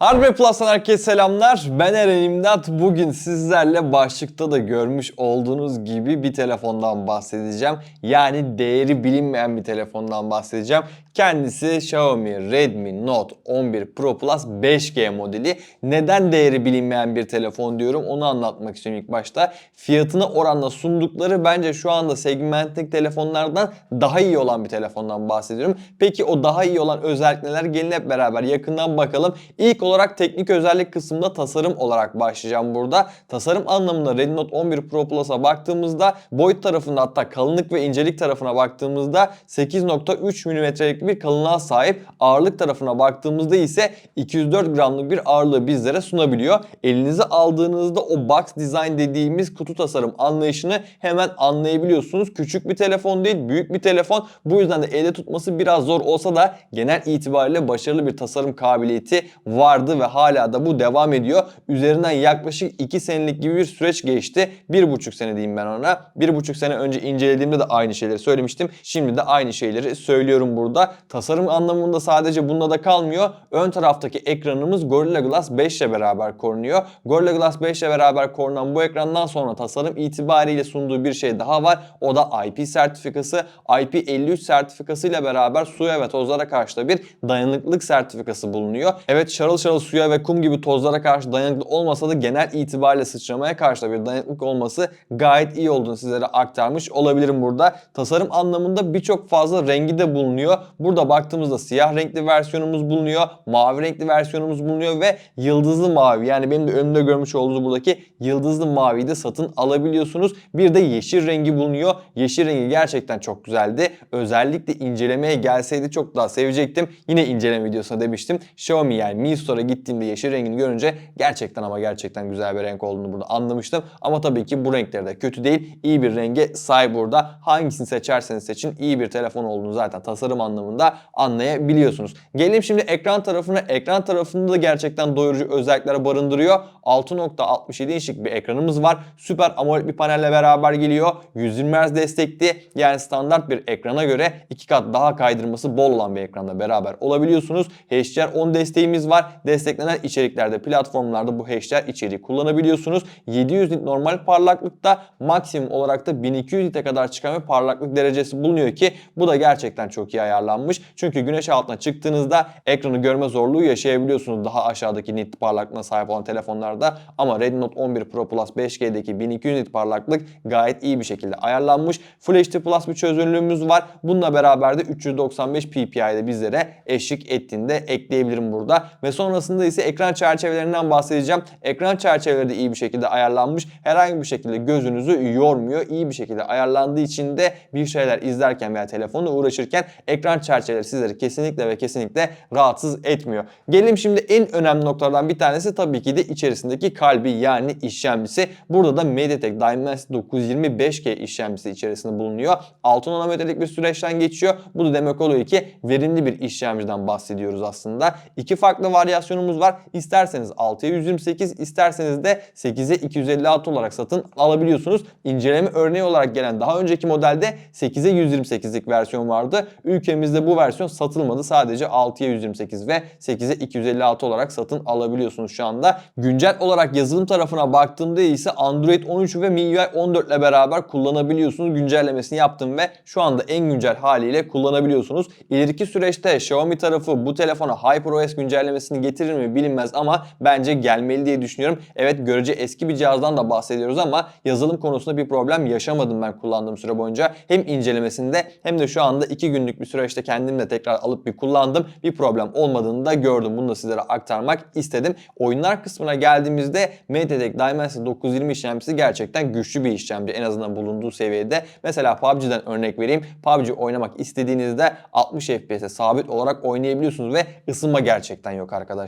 Harbi Plus'tan herkese selamlar. Ben Eren İmdat. Bugün sizlerle başlıkta da görmüş olduğunuz gibi bir telefondan bahsedeceğim. Yani değeri bilinmeyen bir telefondan bahsedeceğim. Kendisi Xiaomi Redmi Note 11 Pro Plus 5G modeli. Neden değeri bilinmeyen bir telefon diyorum onu anlatmak istiyorum ilk başta. Fiyatına oranla sundukları bence şu anda segmentteki telefonlardan daha iyi olan bir telefondan bahsediyorum. Peki o daha iyi olan özellik neler? Gelin hep beraber yakından bakalım. İlk olarak teknik özellik kısmında tasarım olarak başlayacağım burada. Tasarım anlamında Redmi Note 11 Pro Plus'a baktığımızda boyut tarafında hatta kalınlık ve incelik tarafına baktığımızda 8.3 mm'lik bir kalınlığa sahip. Ağırlık tarafına baktığımızda ise 204 gramlık bir ağırlığı bizlere sunabiliyor. Elinize aldığınızda o box design dediğimiz kutu tasarım anlayışını hemen anlayabiliyorsunuz. Küçük bir telefon değil, büyük bir telefon. Bu yüzden de elde tutması biraz zor olsa da genel itibariyle başarılı bir tasarım kabiliyeti vardı ve hala da bu devam ediyor. Üzerinden yaklaşık 2 senelik gibi bir süreç geçti. 1,5 sene diyeyim ben ona. 1,5 sene önce incelediğimde de aynı şeyleri söylemiştim. Şimdi de aynı şeyleri söylüyorum burada. Tasarım anlamında sadece bunda da kalmıyor. Ön taraftaki ekranımız Gorilla Glass 5 ile beraber korunuyor. Gorilla Glass 5 ile beraber korunan bu ekrandan sonra tasarım itibariyle sunduğu bir şey daha var. O da IP sertifikası. IP53 sertifikası ile beraber suya ve tozlara karşı da bir dayanıklılık sertifikası bulunuyor. Evet şarıl şarıl suya ve kum gibi tozlara karşı dayanıklı olmasa da genel itibariyle sıçramaya karşı da bir dayanıklık olması gayet iyi olduğunu sizlere aktarmış olabilirim burada. Tasarım anlamında birçok fazla rengi de bulunuyor. Burada baktığımızda siyah renkli versiyonumuz bulunuyor. Mavi renkli versiyonumuz bulunuyor ve yıldızlı mavi yani benim de önümde görmüş olduğunuz buradaki yıldızlı maviyi de satın alabiliyorsunuz. Bir de yeşil rengi bulunuyor. Yeşil rengi gerçekten çok güzeldi. Özellikle incelemeye gelseydi çok daha sevecektim. Yine inceleme videosuna demiştim. Xiaomi yani Mi Store'a gittiğimde yeşil rengini görünce gerçekten ama gerçekten güzel bir renk olduğunu burada anlamıştım. Ama tabii ki bu renkleri de kötü değil. İyi bir renge sahip burada. Hangisini seçerseniz seçin iyi bir telefon olduğunu zaten tasarım anlamında anlayabiliyorsunuz. Gelelim şimdi ekran tarafına. Ekran tarafında da gerçekten doyurucu özellikler barındırıyor. 6.67 inçlik bir ekranımız var. Süper AMOLED bir panelle beraber geliyor. 120 Hz destekli yani standart bir ekrana göre iki kat daha kaydırması bol olan bir ekranda beraber olabiliyorsunuz. HDR10 desteğimiz var. Desteklenen içeriklerde, platformlarda bu HDR içeriği kullanabiliyorsunuz. 700 nit normal parlaklıkta maksimum olarak da 1200 nite kadar çıkan bir parlaklık derecesi bulunuyor ki bu da gerçekten çok iyi ayarlanmış. Çünkü güneş altına çıktığınızda ekranı görme zorluğu yaşayabiliyorsunuz daha aşağıdaki nit parlaklığına sahip olan telefonlarda. Ama Redmi Note 11 Pro Plus 5G'deki 1200 nit parlaklık gayet iyi bir şekilde ayarlanmış. Full HD Plus bir çözünürlüğümüz var. Bununla beraber de 395 ppi'de bizlere eşlik ettiğini de ekleyebilirim burada. Ve sonrasında ise ekran çerçevelerinden bahsedeceğim. Ekran çerçeveleri de iyi bir şekilde ayarlanmış. Herhangi bir şekilde gözünüzü yormuyor. İyi bir şekilde ayarlandığı için de bir şeyler izlerken veya telefonla uğraşırken ekran çerçeveleri sizleri kesinlikle ve kesinlikle rahatsız etmiyor. Gelelim şimdi en önemli noktalardan bir tanesi tabii ki de içerisindeki kalbi yani işlemcisi. Burada da MediaTek Dimensity 925G işlemcisi içerisinde bulunuyor. 6 nanometrelik bir süreçten geçiyor. Bu da demek oluyor ki verimli bir işlemciden bahsediyoruz aslında. İki farklı varyasyonumuz var. İsterseniz 6'ya 128, isterseniz de 8'e 256 olarak satın alabiliyorsunuz. İnceleme örneği olarak gelen daha önceki modelde 8'e 128'lik versiyon vardı. Ülkemizde bu versiyon satılmadı. Sadece 6'ya 128 ve 8'e 256 olarak satın alabiliyorsunuz şu anda. Güncel olarak yazılım tarafına baktığımda ise Android 13 ve MIUI 14 ile beraber kullanabiliyorsunuz. Güncellemesini yaptım ve şu anda en güncel haliyle kullanabiliyorsunuz. İleriki süreçte Xiaomi tarafı bu telefona HyperOS güncellemesini getirir mi bilinmez ama bence gelmeli diye düşünüyorum. Evet görece eski bir cihazdan da bahsediyoruz ama yazılım konusunda bir problem yaşamadım ben kullandığım süre boyunca. Hem incelemesinde hem de şu anda 2 günlük bir süreçte kendim de tekrar alıp bir kullandım. Bir problem olmadığını da gördüm. Bunu da sizlere aktarmak istedim. Oyunlar kısmına geldiğimizde MediaTek Dimensity 920 işlemcisi gerçekten güçlü bir işlemci en azından bulunduğu seviyede. Mesela PUBG'den örnek vereyim. PUBG oynamak istediğinizde 60 FPS'e sabit olarak oynayabiliyorsunuz ve ısınma gerçekten yok arkadaşlar.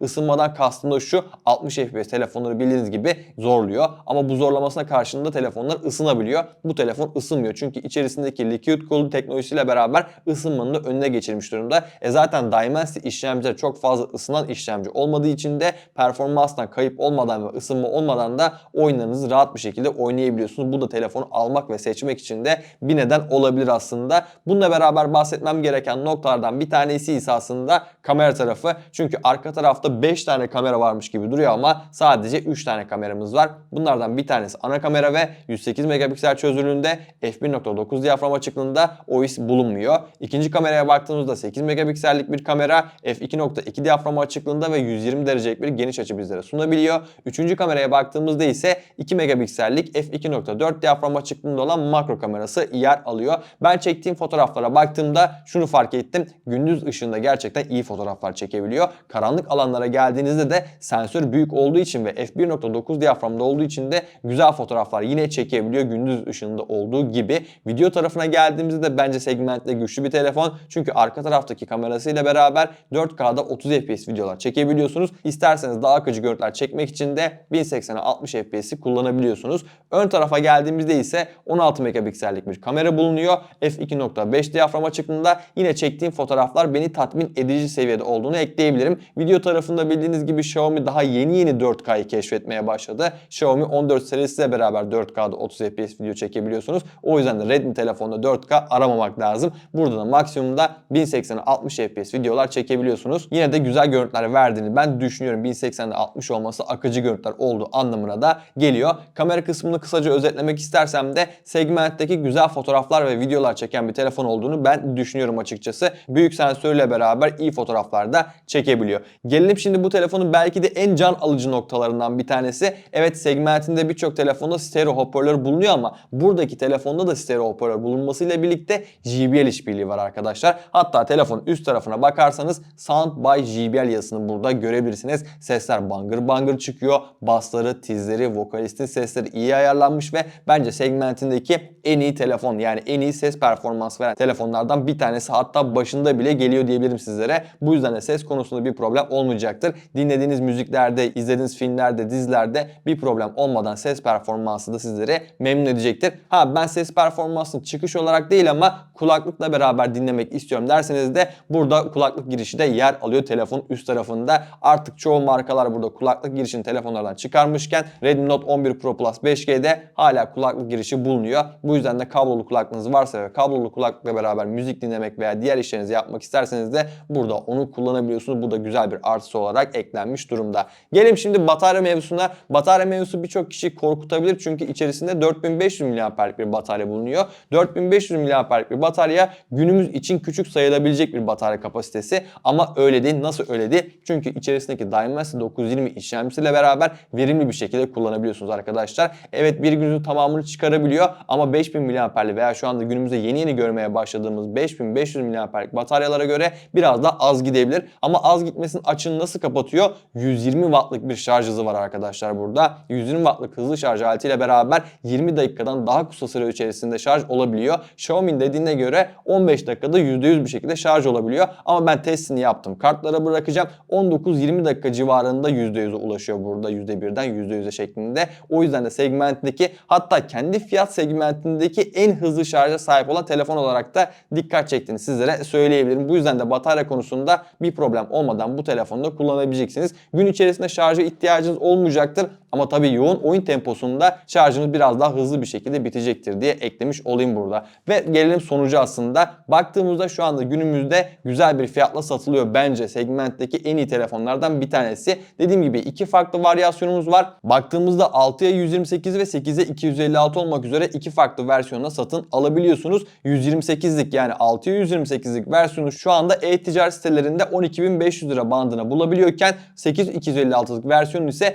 Isınmadan kastım da şu 60 FPS telefonları bildiğiniz gibi zorluyor. Ama bu zorlamasına karşılığında telefonlar ısınabiliyor. Bu telefon ısınmıyor. Çünkü içerisindeki liquid cooled teknolojisiyle beraber ısınmanın da önüne geçirmiş durumda. E zaten Dimensity işlemciler çok fazla ısınan işlemci olmadığı için de performanstan kayıp olmadan ve ısınma olmadan da oyunlarınızı rahat bir şekilde oynayabiliyorsunuz. Bu da telefonu almak ve seçmek için de bir neden olabilir aslında. Bununla beraber bahsetmem gereken noktalardan bir tanesi ise aslında kamera tarafı. Çünkü arka arka tarafta 5 tane kamera varmış gibi duruyor ama sadece 3 tane kameramız var. Bunlardan bir tanesi ana kamera ve 108 megapiksel çözünürlüğünde f1.9 diyafram açıklığında OIS bulunmuyor. İkinci kameraya baktığımızda 8 megapiksellik bir kamera f2.2 diyafram açıklığında ve 120 derecelik bir geniş açı bizlere sunabiliyor. Üçüncü kameraya baktığımızda ise 2 megapiksellik f2.4 diyafram açıklığında olan makro kamerası yer alıyor. Ben çektiğim fotoğraflara baktığımda şunu fark ettim. Gündüz ışığında gerçekten iyi fotoğraflar çekebiliyor. Karanlık alanlara geldiğinizde de sensör büyük olduğu için ve f1.9 diyaframda olduğu için de güzel fotoğraflar yine çekebiliyor gündüz ışığında olduğu gibi. Video tarafına geldiğimizde de bence segmentle güçlü bir telefon. Çünkü arka taraftaki kamerasıyla beraber 4K'da 30 FPS videolar çekebiliyorsunuz. İsterseniz daha akıcı görüntüler çekmek için de 1080'e 60 FPS'i kullanabiliyorsunuz. Ön tarafa geldiğimizde ise 16 megapiksellik bir kamera bulunuyor. f2.5 diyafram açıklığında yine çektiğim fotoğraflar beni tatmin edici seviyede olduğunu ekleyebilirim. Video tarafında bildiğiniz gibi Xiaomi daha yeni yeni 4K'yı keşfetmeye başladı. Xiaomi 14 serisiyle beraber 4K'da 30 FPS video çekebiliyorsunuz. O yüzden de Redmi telefonda 4K aramamak lazım. Burada da maksimumda 1080'e 60 FPS videolar çekebiliyorsunuz. Yine de güzel görüntüler verdiğini ben düşünüyorum. 1080'de 60 olması akıcı görüntüler olduğu anlamına da geliyor. Kamera kısmını kısaca özetlemek istersem de segmentteki güzel fotoğraflar ve videolar çeken bir telefon olduğunu ben düşünüyorum açıkçası. Büyük sensörle beraber iyi fotoğraflar da çekebiliyor. Gelelim şimdi bu telefonun belki de en can alıcı noktalarından bir tanesi. Evet segmentinde birçok telefonda stereo hoparlör bulunuyor ama buradaki telefonda da stereo hoparlör bulunmasıyla birlikte JBL işbirliği var arkadaşlar. Hatta telefonun üst tarafına bakarsanız Sound by JBL yazısını burada görebilirsiniz. Sesler bangır bangır çıkıyor. Bassları, tizleri, vokalistin sesleri iyi ayarlanmış ve bence segmentindeki en iyi telefon yani en iyi ses performans veren telefonlardan bir tanesi hatta başında bile geliyor diyebilirim sizlere. Bu yüzden de ses konusunda bir problem olmayacaktır. Dinlediğiniz müziklerde, izlediğiniz filmlerde, dizilerde bir problem olmadan ses performansı da sizleri memnun edecektir. Ha ben ses performansını çıkış olarak değil ama kulaklıkla beraber dinlemek istiyorum derseniz de burada kulaklık girişi de yer alıyor telefonun üst tarafında. Artık çoğu markalar burada kulaklık girişini telefonlardan çıkarmışken Redmi Note 11 Pro Plus 5G'de hala kulaklık girişi bulunuyor. Bu yüzden de kablolu kulaklığınız varsa ve kablolu kulaklıkla beraber müzik dinlemek veya diğer işlerinizi yapmak isterseniz de burada onu kullanabiliyorsunuz. Bu da güzel bir artısı olarak eklenmiş durumda. Gelelim şimdi batarya mevzusuna. Batarya mevzusu birçok kişi korkutabilir çünkü içerisinde 4500 mAh'lik bir batarya bulunuyor. 4500 mAh'lik bir batarya günümüz için küçük sayılabilecek bir batarya kapasitesi ama öyle değil. Nasıl öyle değil? Çünkü içerisindeki Dimensity 920 işlemcisiyle beraber verimli bir şekilde kullanabiliyorsunuz arkadaşlar. Evet bir günün tamamını çıkarabiliyor ama 5000 mAh'li veya şu anda günümüzde yeni yeni görmeye başladığımız 5500 mAh'lik bataryalara göre biraz da az gidebilir. Ama az gitmesinin açığını nasıl kapatıyor? 120 wattlık bir şarj hızı var arkadaşlar burada. 120 wattlık hızlı şarj aletiyle beraber 20 dakikadan daha kısa süre içerisinde şarj olabiliyor. Xiaomi'nin dediğine göre 15 dakikada %100 bir şekilde şarj olabiliyor. Ama ben testini yaptım. Kartlara bırakacağım. 19-20 dakika civarında %100'e ulaşıyor burada. %1'den %100'e şeklinde. O yüzden de segmentteki hatta kendi fiyat segmentindeki en hızlı şarja sahip olan telefon olarak da dikkat çektiğini sizlere söyleyebilirim. Bu yüzden de batarya konusunda bir problem olmadan bu telefonu da kullanabileceksiniz. Gün içerisinde şarja ihtiyacınız olmayacaktır. Ama tabii yoğun oyun temposunda şarjınız biraz daha hızlı bir şekilde bitecektir diye eklemiş olayım burada. Ve gelelim sonucu aslında. Baktığımızda şu anda günümüzde güzel bir fiyatla satılıyor bence segmentteki en iyi telefonlardan bir tanesi. Dediğim gibi iki farklı varyasyonumuz var. Baktığımızda 6'ya 128 ve 8'e 256 olmak üzere iki farklı versiyonla satın alabiliyorsunuz. 128'lik yani 6'ya 128'lik versiyonu şu anda e-ticaret sitelerinde 12.500 lira bandına bulabiliyorken 8256'lık versiyonu ise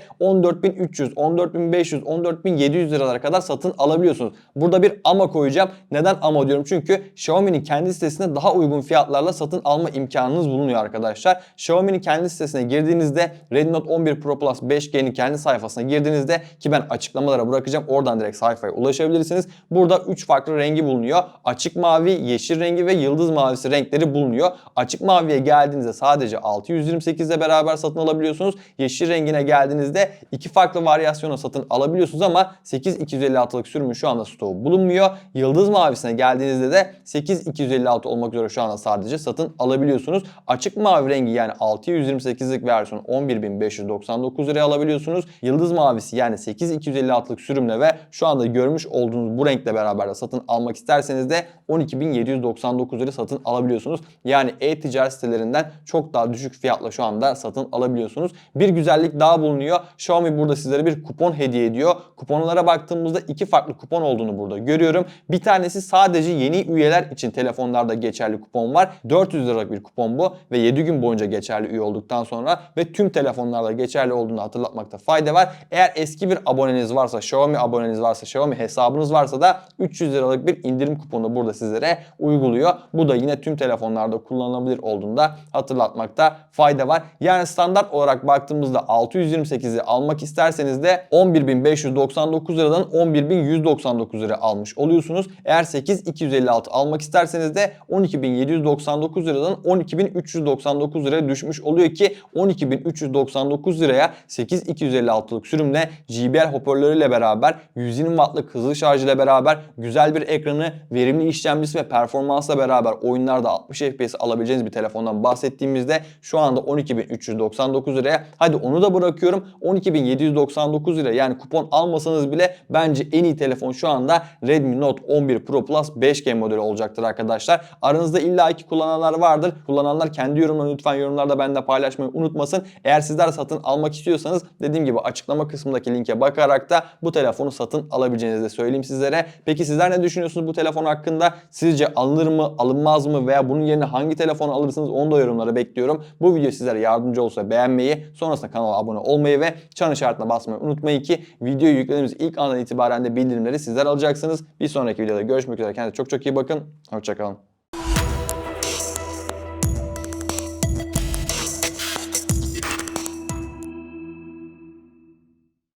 14.300, 14.500, 14.700 liralara kadar satın alabiliyorsunuz. Burada bir ama koyacağım. Neden ama diyorum? Çünkü Xiaomi'nin kendi sitesinde daha uygun fiyatlarla satın alma imkanınız bulunuyor arkadaşlar. Xiaomi'nin kendi sitesine girdiğinizde Redmi Note 11 Pro Plus 5G'nin kendi sayfasına girdiğinizde ki ben açıklamalara bırakacağım. Oradan direkt sayfaya ulaşabilirsiniz. Burada 3 farklı rengi bulunuyor. Açık mavi, yeşil rengi ve yıldız mavisi renkleri bulunuyor. Açık maviye geldiğinizde sadece 628 ile beraber satın alabiliyorsunuz. Yeşil rengine geldiğinizde iki farklı farklı varyasyonu satın alabiliyorsunuz ama 8256'lık sürümün şu anda stoğu bulunmuyor. Yıldız mavisine geldiğinizde de 8256 olmak üzere şu anda sadece satın alabiliyorsunuz. Açık mavi rengi yani 628'lik versiyon 11599 liraya alabiliyorsunuz. Yıldız mavisi yani 8256'lık sürümle ve şu anda görmüş olduğunuz bu renkle beraber de satın almak isterseniz de 12799 lira satın alabiliyorsunuz. Yani e-ticaret sitelerinden çok daha düşük fiyatla şu anda satın alabiliyorsunuz. Bir güzellik daha bulunuyor. Xiaomi burada sizlere bir kupon hediye ediyor. Kuponlara baktığımızda iki farklı kupon olduğunu burada görüyorum. Bir tanesi sadece yeni üyeler için telefonlarda geçerli kupon var. 400 liralık bir kupon bu ve 7 gün boyunca geçerli üye olduktan sonra ve tüm telefonlarda geçerli olduğunu hatırlatmakta fayda var. Eğer eski bir aboneniz varsa, Xiaomi aboneniz varsa, Xiaomi hesabınız varsa da 300 liralık bir indirim kuponu burada sizlere uyguluyor. Bu da yine tüm telefonlarda kullanılabilir olduğunu da hatırlatmakta fayda var. Yani standart olarak baktığımızda 628'i almak isterseniz de 11.599 liradan 11.199 lira almış oluyorsunuz. Eğer 8256 almak isterseniz de 12.799 liradan 12.399 liraya düşmüş oluyor ki 12.399 liraya 8256'lık sürümle JBL hoparlörüyle beraber 120 wattlık hızlı şarj ile beraber güzel bir ekranı, verimli işlemcisi ve performansla beraber oyunlarda 60 FPS alabileceğiniz bir telefondan bahsettiğimizde şu anda 12.399 liraya hadi onu da bırakıyorum 12.799 lira yani kupon almasanız bile bence en iyi telefon şu anda Redmi Note 11 Pro Plus 5G modeli olacaktır arkadaşlar. Aranızda illaki kullananlar vardır. Kullananlar kendi yorumlarını lütfen yorumlarda benimle paylaşmayı unutmasın. Eğer sizler satın almak istiyorsanız dediğim gibi açıklama kısmındaki linke bakarak da bu telefonu satın alabileceğinizi de söyleyeyim sizlere. Peki sizler ne düşünüyorsunuz bu telefon hakkında? Sizce alınır mı, alınmaz mı veya bunun yerine hangi telefonu alırsınız onu da yorumlara bekliyorum. Bu video sizlere yardımcı olsa beğenmeyi, sonrasında kanala abone olmayı ve çan işaretine basmayı unutmayın ki videoyu yüklediğimiz ilk andan itibaren de bildirimleri sizler alacaksınız. Bir sonraki videoda görüşmek üzere. Kendinize çok çok iyi bakın. Hoşçakalın.